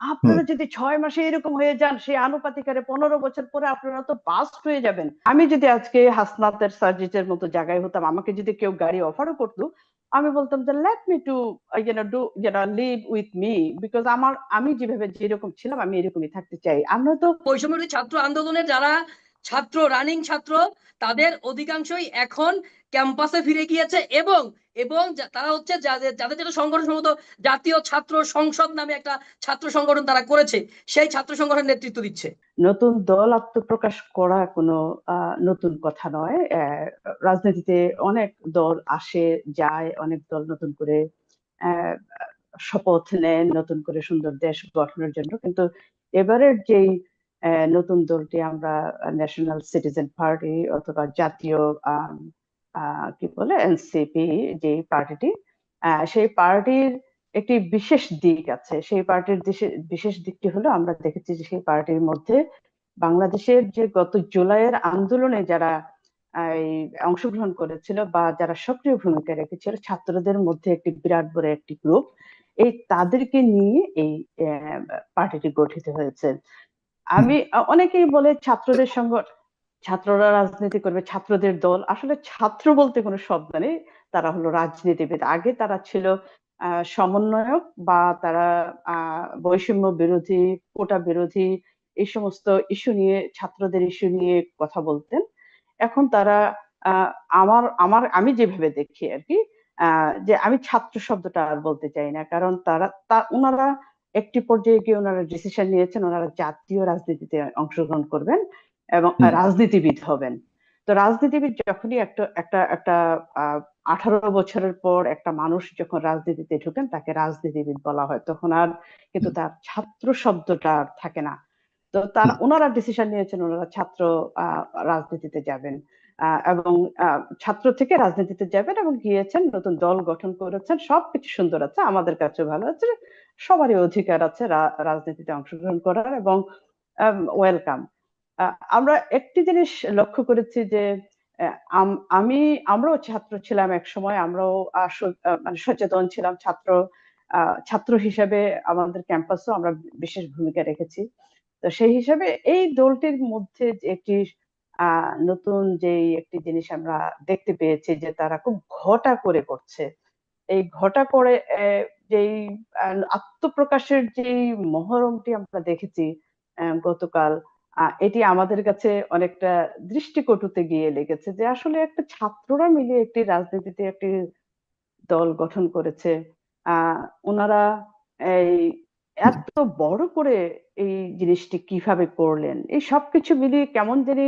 আপনারা যদি ছয় মাসে এরকম হয়ে যান সেই আনুপাতিক হারে পনেরো বছর পরে আপনারা তো বাস্ট হয়ে যাবেন। আমি যদি আজকে হাসনাতের সার্জিসের মতো জায়গায় হতাম আমাকে যদি কেউ গাড়ি অফারও করতো আমি বলতাম যে let me to you know do you know live with me because আমার আমি যেভাবে যেরকম ছিলাম আমি এরকমই থাকতে চাই। আমরা তো বৈষম্যবিরোধী ছাত্র আন্দোলনের যারা ছাত্র রানিং ছাত্র, তাদের অধিকাংশই এখন ক্যাম্পাসে ফিরে গিয়েছে এবং এবং তারা হচ্ছে যাদের যাদের যেটা সংগঠন সম্ভবত জাতীয় ছাত্র সংসদ নামে একটা ছাত্র সংগঠন তারা করেছে, সেই ছাত্র সংগঠন নেতৃত্ব দিচ্ছে। নতুন দল আত্মপ্রকাশ করা কোনো নতুন কথা নয়। রাজনীতিতে অনেক দল আসে, যায়, অনেক দল নতুন করে শপথ নেন, নতুন করে সুন্দর দেশ গঠনের জন্য। কিন্তু এবারের যেই নতুন দলটি আমরা ন্যাশনাল সিটিজেন পার্টি অথবা জাতীয় কি বলে এনসিপি যে পার্টিটি সেই পার্টির একটি বিশেষ দিক আছে। সেই পার্টির বিশেষ দিকটি হলো আমরা দেখেছি যে সেই পার্টির মধ্যে বাংলাদেশের যে গত জুলাইয়ের আন্দোলনে যারা অংশগ্রহণ করেছিল বা যারা সক্রিয় ভূমিকা রেখেছিল, ছাত্রদের মধ্যে একটি বিরাট বড় একটি গ্রুপ এই তাদেরকে নিয়ে এই পার্টিটি গঠিত হয়েছে। আমি অনেকেই বলে ছাত্রদের সঙ্গে, ছাত্ররা রাজনীতি করবে, ছাত্রদের দল। আসলে ছাত্র বলতে কোনো শব্দ নেই। তারা হলো রাজনীতিবিদ। আগে তারা ছিল সমন্বয়ক বা তারা বৈষম্য বিরোধী, কোটা বিরোধী, এই সমস্ত ইস্যু নিয়ে, ছাত্রদের ইস্যু নিয়ে কথা বলতেন। এখন তারা আমার আমার, আমি যেভাবে দেখি আর কি যে আমি ছাত্র শব্দটা আর বলতে চাই না। কারণ তারা, তা ওনারা একটি পর্যায়ে গিয়ে ওনারা ডিসিশন নিয়েছেন ওনারা জাতীয় রাজনীতিতে অংশগ্রহণ করবেন এবং রাজনীতিবিদ হবেন। তো রাজনীতিবিদ যখনই একটা একটা একটা আঠারো বছরের পর একটা মানুষ যখন রাজনীতিতে ঢুকেন তাকে রাজনীতিবিদ বলা হয়। তখন আর কিন্তু তার ছাত্র শব্দটা আর থাকে না। তো তার ওনারা ডিসিশন নিয়েছেন ওনারা ছাত্র আহ, রাজনীতিতে যাবেন। এবং ছাত্র থেকে রাজনীতিতে যাবেন এবং গিয়েছেন, নতুন দল গঠন করেছেন, সবকিছু সুন্দর আছে, আমাদের কাছে ভালো আছে, সবারই অধিকার আছে রাজনীতিতে অংশগ্রহণ করার এবং ওয়েলকাম আমরা একটি জিনিস লক্ষ্য করেছি যে আমি আমরাও ছাত্র ছিলাম এক সময় আমরাও মানে সচেতন ছিলাম ছাত্র ছাত্র হিসেবে আমাদের ক্যাম্পাসও আমরা বিশেষ ভূমিকা রেখেছি। তো সেই হিসাবে এই দলটির মধ্যে একটি নতুন যে একটি জিনিস আমরা দেখতে পেয়েছি যে তারা খুব ঘটা করে করছে। এই ঘটা করে যেই আত্মপ্রকাশের যেই মহরমটি আমরা দেখেছি গতকাল এটি আমাদের কাছে অনেকটা দৃষ্টিকটুতে গিয়ে লেগেছে যে আসলে একটা ছাত্ররা মিলে একটি রাজনীতিতে একটি দল গঠন করেছে। আহ ওনারা এই এত বড় করে এই জিনিসটি কীভাবে করলেন? এই সবকিছু মিলিয়ে কেমন জানি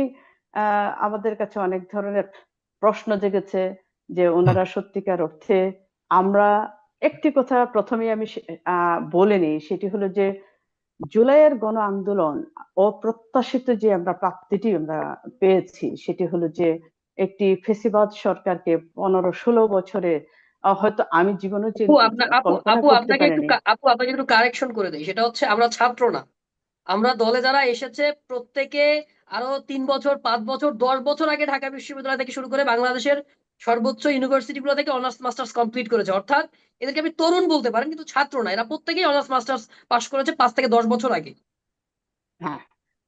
আমাদের কাছে অনেক ধরনের প্রশ্ন জেগেছে যে ওনারা সত্যিকার অর্থে আমরা একটি কথা প্রথমে আমি বলে নিই সেটি হলো যে জুলাইয়ের গণ আন্দোলন অপ্রত্যাশিত যে আমরা প্রাপ্তিটি আমরা পেয়েছি সেটি হলো যে একটি ফেসিবাদ সরকারকে পনেরো ষোলো বছরে হয়তো আমি জীবনে আপু আপনাকে একটু আপু আপনাকে একটু কারেকশন করে দেই সেটা হচ্ছে আমরা ছাত্র না। আমরা দলে যারা এসেছে প্রত্যেকে আরও তিন বছর পাঁচ বছর দশ বছর আগে ঢাকা বিশ্ববিদ্যালয় থেকে শুরু করে বাংলাদেশের সর্বোচ্চ ইউনিভার্সিটি গুলো থেকে অনার্স মাস্টার্স কমপ্লিট করেছে। অর্থাৎ এদেরকে আপনি তরুণ বলতে পারেন কিন্তু ছাত্র না। এরা প্রত্যেকেই অনার্স মাস্টার্স পাশ করেছে পাঁচ থেকে দশ বছর আগে। হ্যাঁ।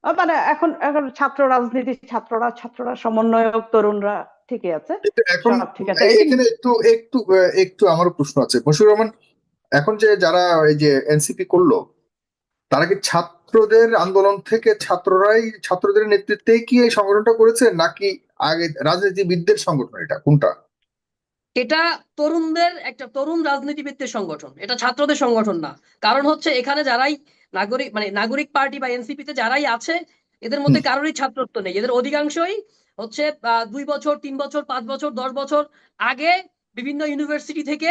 মানে এখন এখন ছাত্র রাজনীতি ছাত্ররা ছাত্ররা সমন্বয়ক তরুণরা ঠিকই আছে। এখন ঠিক আছে। এখানে একটু একটু একটু আমারও প্রশ্ন আছে। মশিউর রহমান এখন যে যারা এই যে এনসিপি করল তারা কি ছাত্রদের আন্দোলন থেকে ছাত্ররাই ছাত্রদের নেতৃত্বে কি এই সংগঠনটা করেছে? নাকি আগে রাজনীতিবিদদের সংগঠন এটা? কোনটা? এটা তরুণদের একটা তরুণ রাজনীতিবিদদের সংগঠন। এটা ছাত্রদের সংগঠন না। কারণ হচ্ছে এখানে যারাই নাগরিক মানে নাগরিক পার্টি বা এনসিপি তে যারাই আছে এদের মধ্যে কারোরই ছাত্রত্ব নেই। এদের অধিকাংশই হচ্ছে আহ, দুই বছর তিন বছর পাঁচ বছর দশ বছর আগে বিভিন্ন ইউনিভার্সিটি থেকে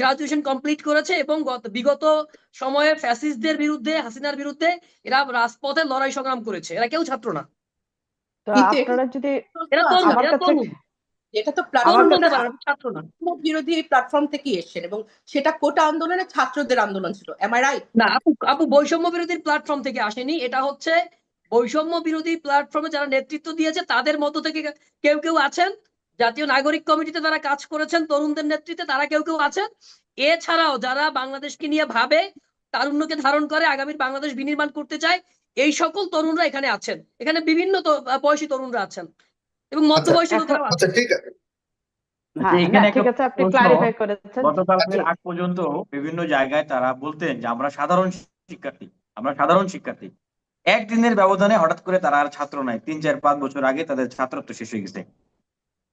গ্রাজুয়েশন কমপ্লিট করেছে এবং বিগত সময়ে ফ্যাসিস্টদের বিরুদ্ধে হাসিনার বিরুদ্ধে এরা রাজপথে লড়াই সংগ্রাম করেছে। এরা কেউ ছাত্র না। আপনারা যদি এরা তরুণ এরা তরুণ। এটা তো আমার তরুণ কাছে- বলতে পারেন ছাত্র না। বিরোধী প্ল্যাটফর্ম থেকে এসছেন এবং সেটা কোটা আন্দোলনে ছাত্রদের আন্দোলন ছিল। এম আই রাইট না আপু আপু বৈষম্য বিরোধী প্ল্যাটফর্ম থেকে আসেনি। এটা হচ্ছে বৈষম্য বিরোধী প্ল্যাটফর্মে যারা নেতৃত্ব দিয়েছে তাদের মধ্য থেকে কেউ কেউ আছেন? জাতীয় নাগরিক কমিটিতে তারা কাজ করেছেন তরুণদের নেতৃত্বে তারা কেউ কেউ আছেন। এছাড়াও যারা বাংলাদেশকে নিয়ে ভাবে তারুণ্যকে ধারণ করে আগামীর বাংলাদেশ বিনির্মাণ করতে চায় এই সকল তরুণরা এখানে আছেন। এখানে বিভিন্ন বয়সী তরুণরা আছেন এবং মধ্যবয়সী এখন- লোকেরাও আছেন। আচ্ছা ঠিক আছে। হ্যাঁ এখানে না, একটা ঠিক আছে আপনি প্রশ্ন- ক্লারিফাই করেছেন। গতকালকের আচ্ছা। আগ পর্যন্ত বিভিন্ন জায়গায় তারা বলতেন যে আমরা সাধারণ শিক্ষার্থী আমরা সাধারণ শিক্ষার্থী। একদিনের ব্যবধানে হঠাৎ করে তারা আর ছাত্র নাই। তিন চার পাঁচ বছর আগে তাদের ছাত্রত্ব শেষ হয়ে গেছে।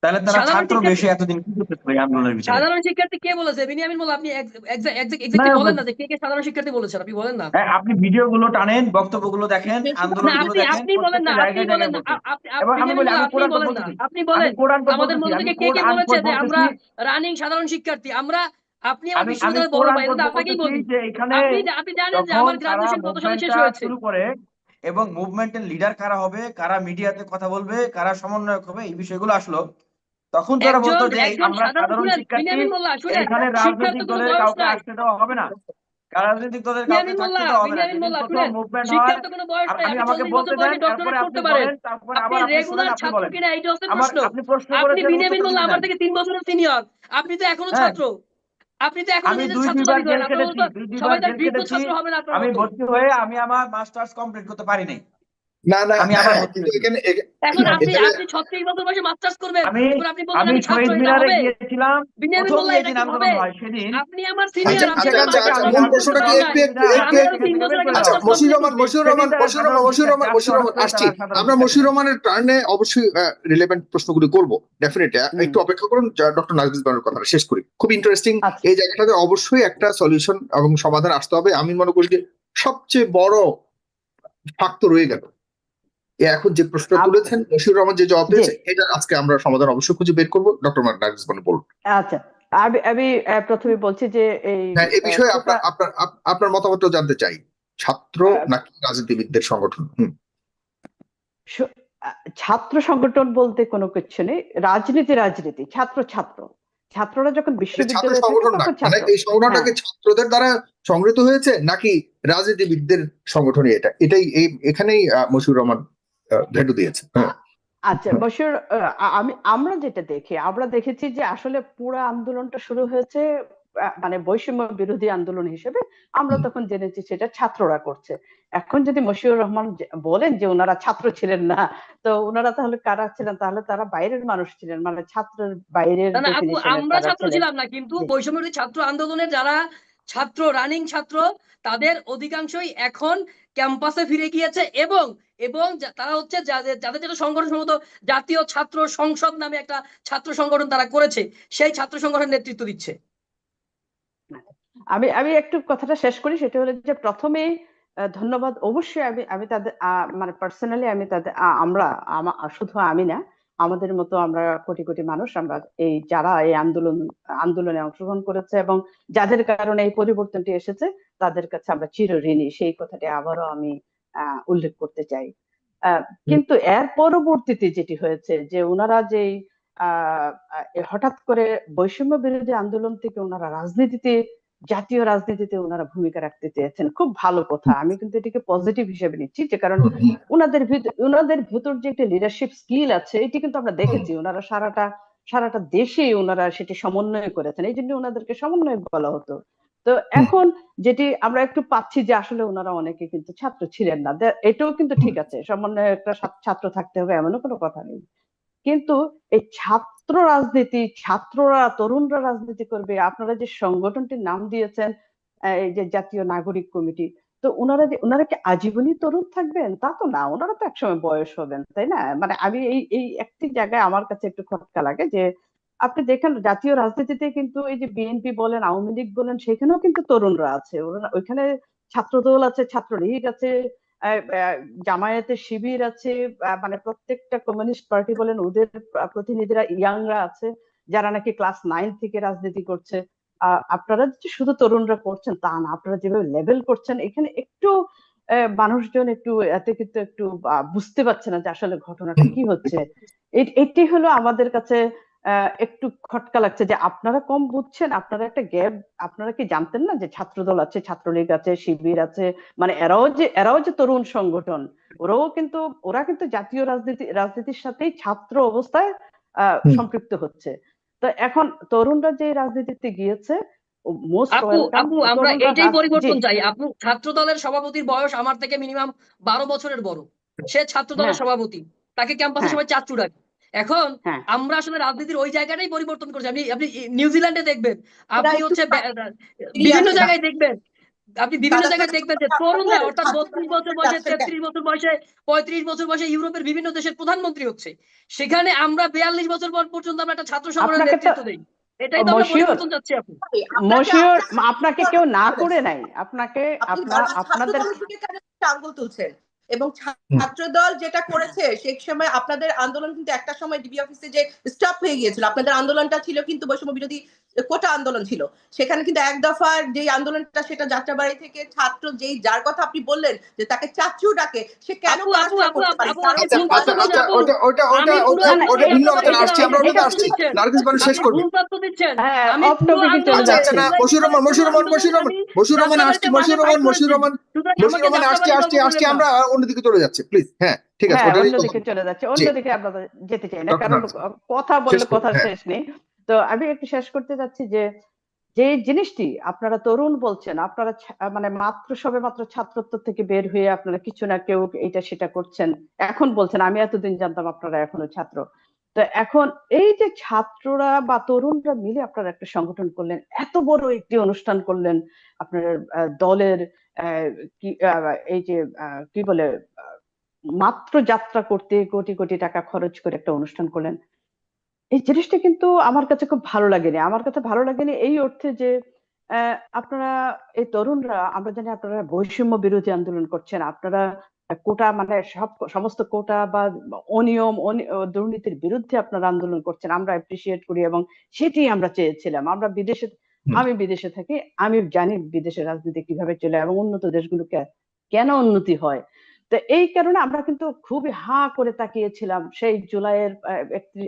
তাহলে তারা ছাত্র শিক্ষার্থী- বেশি এতদিন কি করতেছিল এই আন্দোলনের ভিতরে সাধারণ শিক্ষার্থী কে বলেছে? বিনিয়ামিন মোল্লা আপনি এক্স্যাক্টলি না, বলেন না যে কে কে সাধারণ শিক্ষার্থী বলেছেন আপনি বলেন না। হ্যাঁ, আপনি ভিডিও গুলো টানেন বক্তব্যগুলো দেখেন না, আন্দোলন না আপনি আপনি বলেন না আপনি বলেন না আপনি এবং আমি বলি, আমি আপনি বলেন না আপনি বলেন। আমাদের মধ্যে থেকে কে কে বলেছে যে আমরা রানিং সাধারণ শিক্ষার্থী আমরা আপনি আমার আমি আমি বিশ্ববিদ্যালয়ের বড় ভাই এটা আপনাকেই বলি। যে এখানে আপনি আপনি জানেন যে আমার গ্রাজুয়েশন কত সালে শেষ হয়েছে শুরু করে এবং মুভমেন্টের লিডার কারা হবে কারা মিডিয়াতে কথা বলবে কারা সমন্বয়ক হবে এই বিষয়গুলো আসলো। তখন তারা বলতো যে আমরা সাধারণ শিক্ষার্থী এখানে রাজনৈতিক দলের কাউকে আসতে দেওয়া হবে না। রাজনৈতিক দলের কাউকে থাকতে দেওয়া হবে না। মুভমেন্ট হয় নাই আপনি আমাকে বলতে দেন তারপরে আপনি বলেন তারপরে আবার আপনি শুনেন আপনি বলেন। আমার আপনি প্রশ্ন আপনি বিনিয়ামিন মোল্লা আমার থেকে তিন বছরের সিনিয়র আপনি তো এখনও হ্যাঁ। ছাত্র। আপনি তো এখনও আমি ভর্তি হয়ে আমি আমার মাস্টার্স কমপ্লিট করতে পারিনি না না আমি আবার হ্যাঁ। এখানে এখন আপনি আপনি ছত্রিশ বছর বয়সে মাস্টার্স করবেন। আমি- আপনি বলবেন আমি শহীদ মিনারে গিয়েছিলাম প্রথম যেদিন আন্দোলন হয় সেদিন। আপনি আমার সিনিয়র আপনি আচ্ছা আচ্ছা আচ্ছা মূল প্রশ্নটা কি একটু একটু আচ্ছা রহমান রহমান রহমান মশির রহমান রহমান আসছি। আমরা মশির রহমানের টার্নে অবশ্যই রিলেভেন্ট প্রশ্নগুলি করব ডেফিনেটলি। একটু অপেক্ষা করুন ডক্টর নাজমিস বানুর কথাটা শেষ করি। খুব ইন্টারেস্টিং এই জায়গাটাতে অবশ্যই একটা সলিউশন এবং সমাধান আসতে হবে। আমি মনে করি যে সবচেয়ে বড় ফাঁক তো রয়ে গেল। এখন যে প্রশ্ন তুলেছেন মশিউর রহমান যে জবাব। দিয়েছে এটা আজকে আমরা সমাধান অবশ্যই খুঁজে বের করব। ডক্টর নাজমিস বানু বলুন। আচ্ছা আমি আমি প্রথমে বলছি যে এই হ্যাঁ এই বিষয়ে আপনার আপনার আপনার মতামত জানতে চাই। ছাত্র নাকি রাজনীতিবিদদের সংগঠন? ছাত্র সংগঠন বলতে কোনো কিছু নেই রাজনীতি রাজনীতি ছাত্র ছাত্র। ছাত্ররা যখন ছাত্র বিশ্ববিদ্যালয়ে সংগঠন না। মানে এই সংগঠনটাকে হ্যাঁ। ছাত্রদের দ্বারা সংগৃহীত হয়েছে নাকি রাজনীতিবিদদের সংগঠনই এটা? এটাই এই এখানেই মশিউর রহমান আহ, দিয়েছে হ্যাঁ। আচ্ছা বসির আমি আমরা যেটা দেখি আমরা দেখেছি যে আসলে পুরো আন্দোলনটা শুরু হয়েছে মানে বৈষম্য বিরোধী আন্দোলন হিসেবে। আমরা তখন জেনেছি সেটা ছাত্ররা করছে। এখন যদি মশিউর রহমান বলেন যে ওনারা ছাত্র ছিলেন না তো ওনারা তাহলে কারা ছিলেন? তাহলে তারা বাইরের মানুষ ছিলেন মানে ছাত্রের বাইরের আমরা ছাত্র ছিলাম না কিন্তু বৈষম্য ছাত্র আন্দোলনের যারা ছাত্র রানিং ছাত্র তাদের অধিকাংশই এখন ক্যাম্পাসে ফিরে গিয়েছে এবং এবং তারা হচ্ছে যাদের যাদের সংগঠন সম্ভবত জাতীয় ছাত্র সংসদ নামে একটা ছাত্র সংগঠন তারা করেছে, সেই ছাত্র সংগঠন নেতৃত্ব দিচ্ছে। আমি আমি একটু কথাটা শেষ করি, সেটা হলো যে প্রথমে ধন্যবাদ। অবশ্যই আমি আমি তাদের মানে পার্সোনালি আমি তাদের আমরা শুধু আমি না, আমাদের মতো আমরা কোটি কোটি মানুষ আমরা এই, যারা এই আন্দোলন, আন্দোলনে অংশগ্রহণ করেছে এবং যাদের কারণে এই পরিবর্তনটি এসেছে তাদের কাছে আমরা চিরঋণী সেই কথাটি আবারও আমি আহ, উল্লেখ করতে চাই। কিন্তু এর পরবর্তীতে যেটি হয়েছে যে ওনারা আহ, হঠাৎ করে বৈষম্য বিরোধী আন্দোলন থেকে ওনারা রাজনীতিতে জাতীয় রাজনীতিতে ওনারা ভূমিকা রাখতে চেয়েছেন খুব ভালো কথা। আমি কিন্তু এটিকে পজিটিভ হিসেবে নিচ্ছি যে কারণ ওনাদের ভিতর ওনাদের ভেতর যে একটা লিডারশিপ স্কিল আছে এটি কিন্তু আমরা দেখেছি। ওনারা সারাটা সারাটা দেশে ওনারা সেটি সমন্বয় করেছেন। এই জন্য ওনাদেরকে সমন্বয় বলা হতো। তো এখন যেটি আমরা একটু পাচ্ছি যে আসলে ওনারা অনেকে কিন্তু ছাত্র ছিলেন না। এটাও কিন্তু ঠিক আছে সমন্বয় একটা ছাত্র থাকতে হবে এমনও কোনো কথা নেই। কিন্তু এই ছাত্র রাজনীতি ছাত্ররা তরুণরা রাজনীতি করবে আপনারা যে সংগঠনটির নাম দিয়েছেন এই যে জাতীয় নাগরিক কমিটি তো ওনারা যে ওনারা কি আজীবনই তরুণ থাকবেন? তা তো না ওনারা তো একসময় বয়স হবেন তাই না? মানে আমি এই এই একটি জায়গায় আমার কাছে একটু খটকা লাগে যে আপনি দেখেন জাতীয় রাজনীতিতে কিন্তু এই যে বিএনপি বলেন আওয়ামী লীগ বলেন সেখানেও কিন্তু তরুণরা আছে। ওরা ওইখানে ছাত্রদল আছে ছাত্রলীগ আছে জামায়াতে শিবির আছে মানে প্রত্যেকটা কমিউনিস্ট পার্টি বলেন ওদের প্র- প্রতিনিধিরা ইয়াংরা আছে যারা নাকি ক্লাস নাইন থেকে রাজনীতি করছে। আহ, আপনারা যে শুধু তরুণরা করছেন তা না আপনারা যেভাবে লেভেল করছেন এখানে একটু আহ, মানুষজন একটু এতে কিন্তু একটু বুঝতে পারছে না যে আসলে ঘটনাটা কি হচ্ছে। এটি হলো আমাদের কাছে একটু খটকা লাগছে যে আপনারা কম বুঝছেন আপনারা একটা গ্যাপ আপনারা কি জানতেন না যে ছাত্রদল আছে ছাত্রলীগ আছে শিবির আছে মানে এরাও যে এরাও যে তরুণ সংগঠন ওরাও কিন্তু ওরা কিন্তু জাতীয় রাজনীতি রাজনীতির সাথেই ছাত্র অবস্থায়। সম্পৃক্ত হচ্ছে তো এখন তরুণরা যে রাজনীতিতে গিয়েছে আপু আমরা এটাই পরিবর্তন চাই আপু ছাত্র দলের সভাপতির বয়স আমার থেকে মিনিমাম বারো বছরের বড় সে ছাত্র দলের হ্যাঁ। সভাপতি তাকে ক্যাম্পাসে হ্যাঁ। সবাই চাচ্চু ডাকে এখন হ্যাঁ। আমরা আসলে রাজনীতির ওই জায়গাটাই পরিবর্তন করছি। আপনি আপনি নিউজিল্যান্ডে দেখবেন আপনি হচ্ছে বিভিন্ন জায়গায় দেখবেন আপনি বিভিন্ন জায়গায় দেখবেন যে তরুণরা অর্থাৎ বত্রিশ বছর বয়সে তেত্রিশ বছর বয়সে পঁয়ত্রিশ বছর বয়সে ইউরোপের বিভিন্ন দেশের প্রধানমন্ত্রী হচ্ছে। সেখানে আমরা বিয়াল্লিশ বছর পর পর্যন্ত আমরা একটা ছাত্র সংগ্রামের নেতৃত্ব দিই। এটাই তো আমরা পরিবর্তন চাচ্ছি আপু আপনাকে- মশিউর আপনাকে- আপনাকে কেউ না করে নাই। আপনাকে আপনার আপনাদের আঙ্গুল তুলছেন? এবং ছা- হুম। ছাত্রদল যেটা করেছে সেই সময় আপনাদের আন্দোলন কিন্তু একটা সময় ডিবি অফিসে যে স্টপ হয়ে গিয়েছিল। আপনাদের আন্দোলনটা ছিল কিন্তু বৈষম্য বিরোধী কোটা আন্দোলন ছিল। সেখানে কিন্তু এক দফার যে আন্দোলনটা সেটা যাত্রাবাড়ি থেকে ছাত্র যেই যার কথা আপনি বললেন যে তাকে চাচু ডাকে সে কেন আমরা অন্যদিকে চলে যাচ্ছি প্লিজ হ্যাঁ ঠিক আছে হ্যাঁ অন্যদিকে। চলে যাচ্ছে অন্যদিকে আমরা যেতে চাই না কারণ। কথা বললে কথা হ্যাঁ। শেষ নেই তো আমি একটু শেষ করতে যাচ্ছি যে যে জিনিসটি আপনারা তরুণ বলছেন আপনারা মানে মাত্র সবে মাত্র ছাত্রত্ব থেকে বের হয়ে আপনারা কিছু না কেউ এটা সেটা করছেন এখন বলছেন আমি এতদিন জানতাম আপনারা এখনও ছাত্র তো এখন এই যে ছাত্ররা বা তরুণরা মিলে আপনারা একটা সংগঠন করলেন এত বড় একটি অনুষ্ঠান করলেন আপনার দলের এই যে কি বলে মাত্র যাত্রা করতে কোটি কোটি টাকা খরচ করে একটা অনুষ্ঠান করলেন। এই জিনিসটা কিন্তু আমার কাছে খুব ভালো লাগেনি। আমার কাছে ভালো লাগেনি এই অর্থে যে আপনারা, এই তরুণরা, আমরা জানি আপনারা বৈষম্য বিরোধী আন্দোলন করছেন। আপনারা কোটা মানে সব, সমস্ত কোটা বা অনিয়ম, অনি- দুর্নীতির বিরুদ্ধে আপনারা আন্দোলন করছেন। আমরা অ্যাপ্রিসিয়েট করি এবং সেটি আমরা চেয়েছিলাম। আমরা বিদেশে। আমি বিদেশে থাকি, আমি জানি বিদেশের রাজনীতি কীভাবে চলে এবং উন্নত দেশগুলোকে কেন উন্নতি হয়। তো এই কারণে আমরা কিন্তু খুবই হা করে তাকিয়েছিলাম সেই জুলাইয়ের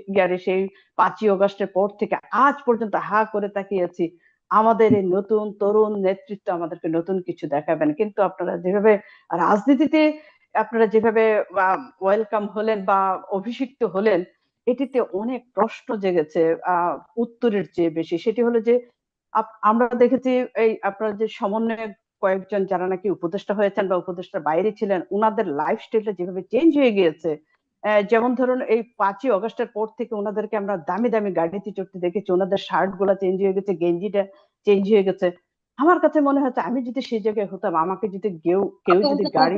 ইয়ারে সেই পাঁচই অগস্টের পর থেকে। আজ পর্যন্ত হা করে তাকিয়েছি। আমাদের এই নতুন তরুণ নেতৃত্ব আমাদেরকে নতুন কিছু দেখাবেন। কিন্তু আপনারা যেভাবে রাজনীতিতে আপনারা যেভাবে ওয়েলকাম হলেন বা অভিষিক্ত হলেন, এটিতে অনেক প্রশ্ন জেগেছে আহ উত্তরের চেয়ে বেশি। সেটি হলো যে আমরা দেখেছি এই আপনার যে সমন্বয়ক কয়েকজন যারা নাকি উপদেষ্টা হয়েছেন বা উপদেষ্টার বাইরে ছিলেন ওনাদের লাইফস্টাইলটা যেভাবে চেঞ্জ হয়ে গিয়েছে যেমন ধরুন এই পাঁচই অগস্টের পর থেকে ওনাদেরকে আমরা দামি দামি গাড়িতে চড়তে দেখেছি ওনাদের শার্টগুলা চেঞ্জ হয়ে গেছে গেঞ্জিটা চেঞ্জ হয়ে গেছে। আমার কাছে মনে হচ্ছে আমি যদি সেই জায়গায় হতাম আমাকে যদি কেউ কেউ যদি গাড়ি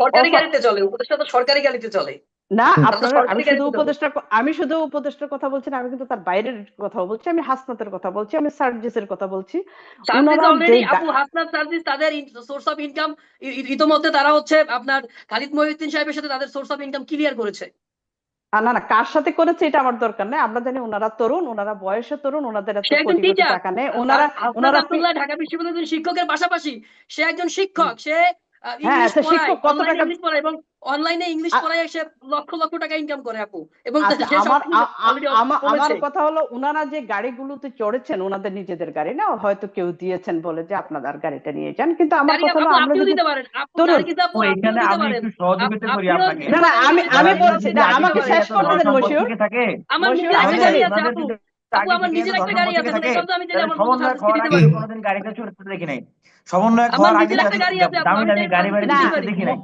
সরকারি গাড়িতে চলে উপদেষ্টা তো সরকারি গাড়িতে চলে। না আপনারা আমি শুধু যাব। উপদেষ্টার আমি শুধু উপদেষ্টার কথা বলছি না আমি কিন্তু তার বাইরের কথাও বলছি আমি হাসনাতের কথা বলছি আমি সার্জিসের কথা বলছি। সার্ভিস অলরেডি আপু হাসনাত সার্ভিস তাদের সোর্স অফ ইনকাম ইতোমধ্যে তারা হচ্ছে আপনার খালিদ মহিউদ্দিন সাহেবের সাথে তাদের সোর্স অফ ইনকাম ক্লিয়ার করেছে। না না কার সাথে করেছে এটা আমার দরকার নাই আমরা জানি ওনারা তরুণ ওনারা বয়সে তরুণ ওনাদের এত কোটি কোটি টাকা নেই ওনারা ওনারা আব্দুল্লাহ ঢাকা বিশ্ববিদ্যালয়ের শিক্ষকের পাশাপাশি সে একজন শিক্ষক সে আহ, হ্যাঁ, ইংলিশ পড়ায় শিক্ষক কত অনলাইনে ইংলিশ পড়ায় এবং অনলাইনে ইংলিশ পড়ায় সে লক্ষ লক্ষ টাকা ইনকাম করে আপু। এবং আচ্ছা আমার। কথা হলো ওনারা যে গাড়িগুলোতে চড়েছেন ওনাদের নিজেদের গাড়ি না হয়তো কেউ দিয়েছেন বলে যে আপনার গাড়িটা নিয়ে যান কিন্তু আমার কথা হলো আমরা দিতে পারেন আমি আমি- আমি বলছি, যদি না, আগে আমাকে শেষ করতে দেন, মশিউর। আমার নিজের একটা আমি গাড়ি আছে আপু। আপু আমার নিজের একটা গাড়ি আছে তো আমি চাইলে আমার গাড়িতে চড়তে দেখি নাই। হওয়ার আগে দামি দামি গাড়ি বাড়ি। দেখি নাই।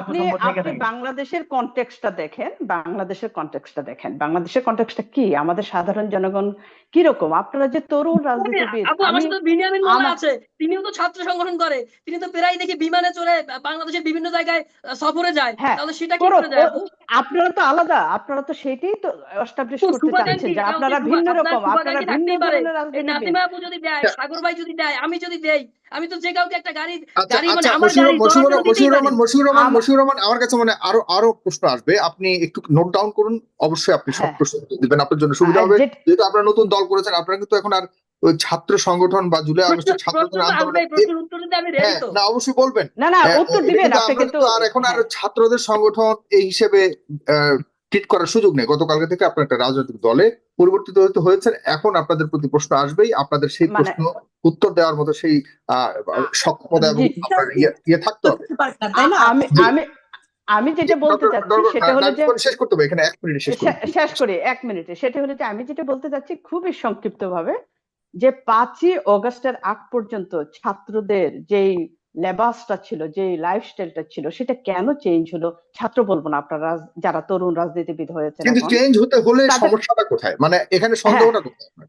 আপনি আপনি বাংলাদেশের কনটেক্সটটা দেখেন বাংলাদেশের কনটেক্সটটা দেখেন। বাংলাদেশের কনটেক্সটটা কি? আমাদের সাধারণ জনগণ কি রকম আপনারা যে তরুণ রাজনীতিবিদ আপু আমার আমি বিনিয়ামিন মোল্লা আছে। তিনিও তো ছাত্র সংগঠন করে। তিনি তো প্রায় দেখি বিমানে চড়ে বাংলাদেশের বিভিন্ন জায়গায় সফরে যায়। হ্যাঁ, তাহলে সেটা কি করে। যায় আপনারা তো আলাদা। আপনারা তো সেটাই তো এস্টাবলিশ করতে চাচ্ছেন যে আপনারা ভিন্ন রকম আপনারা ভিন্ন এই রাজনীতিবিদ। আপু যদি দেয় সাগর ভাই যদি দেয় আমি যদি দেই আমি তো যে কাউকে একটা গাড়ি আচ্ছা গাড়ি মানে আচ্ছা আমার গাড়ি মশিউর চলাচল মশিউর রহমান মশিউর রহমান মশিউর রহমান আমার কাছে মানে আরও আরও প্রশ্ন আসবে। আপনি একটু নোট ডাউন করুন অবশ্যই আপনি সব হ্যাঁ। প্রশ্ন দিবেন আপনার জন্য সুবিধা হবে। যেহেতু আপনারা নতুন দল করেছেন আপনারা কিন্তু এখন আর ওই ছাত্র সংগঠন বা জুলাই আগস্টের প্রশ্ন- ছাত্র আন্দোলন আসবেই, প্রশ্নের উত্তর দিতে আমি রেডি হ্যাঁ তো। না অবশ্যই বলবেন। না না হ্যাঁ, উত্তর দিবেন আপনি কিন্তু আর এখন আর। ছাত্রদের সংগঠন এই হিসেবে ট্রিট করার সুযোগ নেই। গতকালকে থেকে আপনার একটা রাজনৈতিক দলে পরিবর্তিত হতে হয়েছে। এখন আপনাদের প্রতি প্রশ্ন আসবেই। আপনাদের সেই মানে- প্রশ্ন উত্তর দেওয়ার মতো সেই সক্ষমতা এবং ইয়ে- ইয়ে থাকতে। হবে আমি আমি আমি যেটা বলতে চাচ্ছি সেটা হলো যে শেষ করতে হবে এখানে এক মিনিট শেষ করি এক মিনিটে। সেটা হলো যে আমি যেটা বলতে চাচ্ছি খুবই সংক্ষিপ্ত ভাবে যে পাঁচই অগস্টের আগ পর্যন্ত ছাত্রদের যেই লেবাসটা ছিল যে লাইফস্টাইলটা ছিল সেটা কেন চেঞ্জ হলো? ছাত্র বলব না আপনারা যারা তরুণ রাজনীতিবিদ হয়েছেন কিন্তু চেঞ্জ হতে হলে সমস্যাটা কোথায়? মানে এখানে সন্দেহটা কোথায়? আপনার?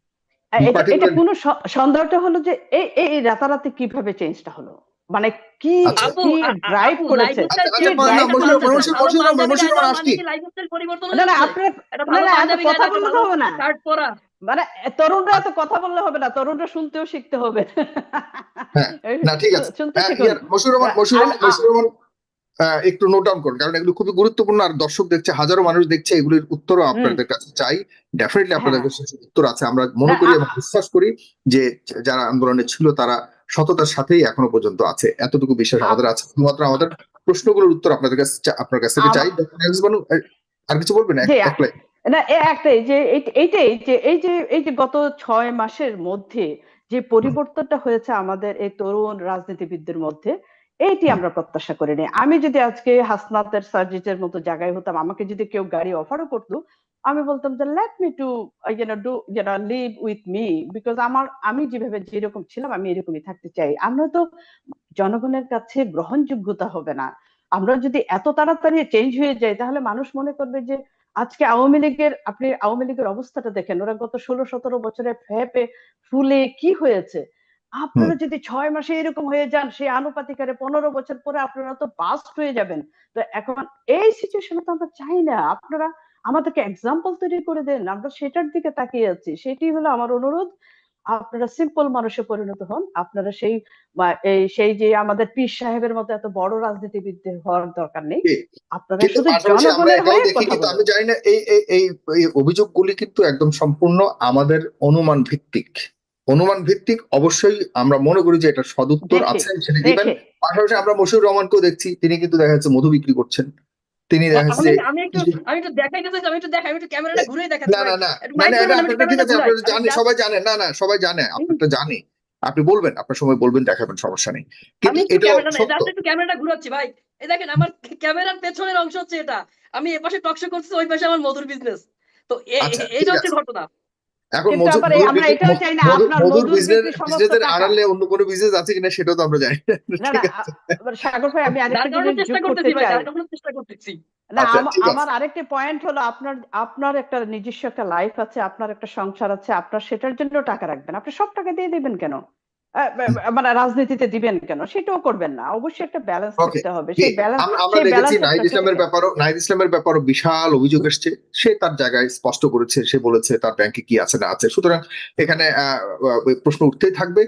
এটা কোনো সন্দেহটা হলো যে এই এই রাতারাতি কীভাবে চেঞ্জটা হলো? মানে কি আচ্ছা। কি ড্রাইভ করেছে? না, না আপনার কথা বললে হবে না। মানে তরুণরা এত কথা বললে হবে না তরুণরা শুনতেও শিখতে হবে। হ্যাঁ, না ঠিক আছে। শুনতে হ্যাঁ, শিখুন। একটু নোট ডাউন করুন কারণ এগুলো খুবই গুরুত্বপূর্ণ আর দর্শক দেখছে হাজারো মানুষ দেখছে এগুলির উত্তরও আপনাদের কাছে চাই। ডেফিনেটলি আপনাদের হ্যাঁ। কাছে উত্তর আছে আমরা মনে করি এবং বিশ্বাস করি যে যারা আন্দোলনে ছিল তারা সততার সাথেই এখনও পর্যন্ত আছে। এতটুকু বিশ্বাস আমাদের আছে শুধুমাত্র আমাদের প্রশ্নগুলোর উত্তর আপনাদের কাছে আপনার কাছ থেকে চাই। আর কিছু বলবেন? না একটাই যে এইটাই যে এই যে এই যে গত ছয় মাসের মধ্যে যে পরিবর্তনটা হয়েছে আমাদের এই তরুণ রাজনীতিবিদদের মধ্যে এইটি আমরা প্রত্যাশা করি করিনি আমি যদি আজকে হাসনাতের সার্জিটের মতো জায়গায় হতাম, আমাকে যদি কেউ গাড়ি অফারও করতো, আমি বলতাম যে let me to you know do you know live with me because আমার, আমি যেভাবে যেরকম ছিলাম, আমি এরকমই থাকতে চাই। আমরা তো জনগণের কাছে গ্রহণযোগ্যতা হবে না। আমরা যদি এত তাড়াতাড়ি চেঞ্জ হয়ে যাই, তাহলে মানুষ মনে করবে যে, আজকে আওয়ামী লীগের, আপনি আওয়ামী লীগের অবস্থাটা দেখেন, ওরা গত ষোলো সতেরো বছরে ফেপে ফুলে কি হয়েছে? আপনারা যদি ছয় মাসে এরকম হয়ে যান সেই আনুপাতিক হারে পনেরো বছর পরে আপনারা তো বাস্ট হয়ে যাবেন। তো এখন এই সিচুয়েশনে তো আমরা চাই না। আপনারা আমাদেরকে এক্সাম্পল তৈরি করে দেন। আমরা সেটার দিকে তাকিয়ে আছি। সেটি হলো আমার অনুরোধ। আপনারা সিম্পল মানুষে পরিণত হন। আপনারা সেই এই সেই যে আমাদের পীর সাহেবের মতো এত বড় রাজনীতিবিদদের হওয়ার দরকার নেই। আপনারা শুধু জনগণের হয়ে কথা বলুন। আমি জানি না এই এই এই এই অভিযোগগুলি কিন্তু একদম সম্পূর্ণ আমাদের অনুমান ভিত্তিক। অনুমান ভিত্তিক অবশ্যই আমরা মনে করি যে এটা সদুত্তর আছে সেটা দিবেন। পাশাপাশি আমরা মশিউর রহমানকেও দেখছি তিনি কিন্তু দেখা যাচ্ছে মধু বিক্রি করছেন। তিনি দেখা যাচ্ছে আমি একটু আমি একটু চাইছি, আমি একটু দেখাই আমি একটু ক্যামেরাটা ঘুরে দেখাচ্ছি না না না আমি ঠিক আছে আপনারা সবাই জানে না না সবাই জানে আপনারটা জানে আপনি বলবেন আপনার সময় বলবেন দেখাবেন সমস্যা নেই। কিন্তু এটা একটু ক্যামেরাটা ঘুরাচ্ছি ভাই। এই দেখেন আমার ক্যামেরার পেছনের অংশ হচ্ছে এটা। আমি এপাশে টকশো করছি ওই পাশে আমার মধুর বিজনেস তো এই আচ্ছা, এ- এইটা ঠিক হচ্ছে ঘটনা। এখন মধুর বিজনেসের আড়ালে অন্য কোনো বিজনেস আছে কিনা সেটাও তো আমরা জানি না। সাগর ভাই আমি না আচ্ছা। আমার আরেকটা পয়েন্ট হলো আপনার আপনার একটা নিজস্ব একটা লাইফ আছে আপনার একটা সংসার আছে আপনার সেটার জন্য টাকা রাখবেন। আপনি সব টাকা দিয়ে দিবেন কেন? মানে রাজনীতিতে দিবেন কেন? সেটাও করবেন না। অবশ্যই একটা ব্যালেন্স করতে হবে। সেই ব্যালেন্স আমরা দেখেছি নাহিদ ইসলামের। ব্যাপারও নাহিদ ইসলামের ব্যাপারও বিশাল অভিযোগ এসছে। সে তার জায়গায় স্পষ্ট করেছে সে বলেছে তার ব্যাংকে কি আছে না আছে। সুতরাং এখানে প্রশ্ন উঠতেই থাকবে।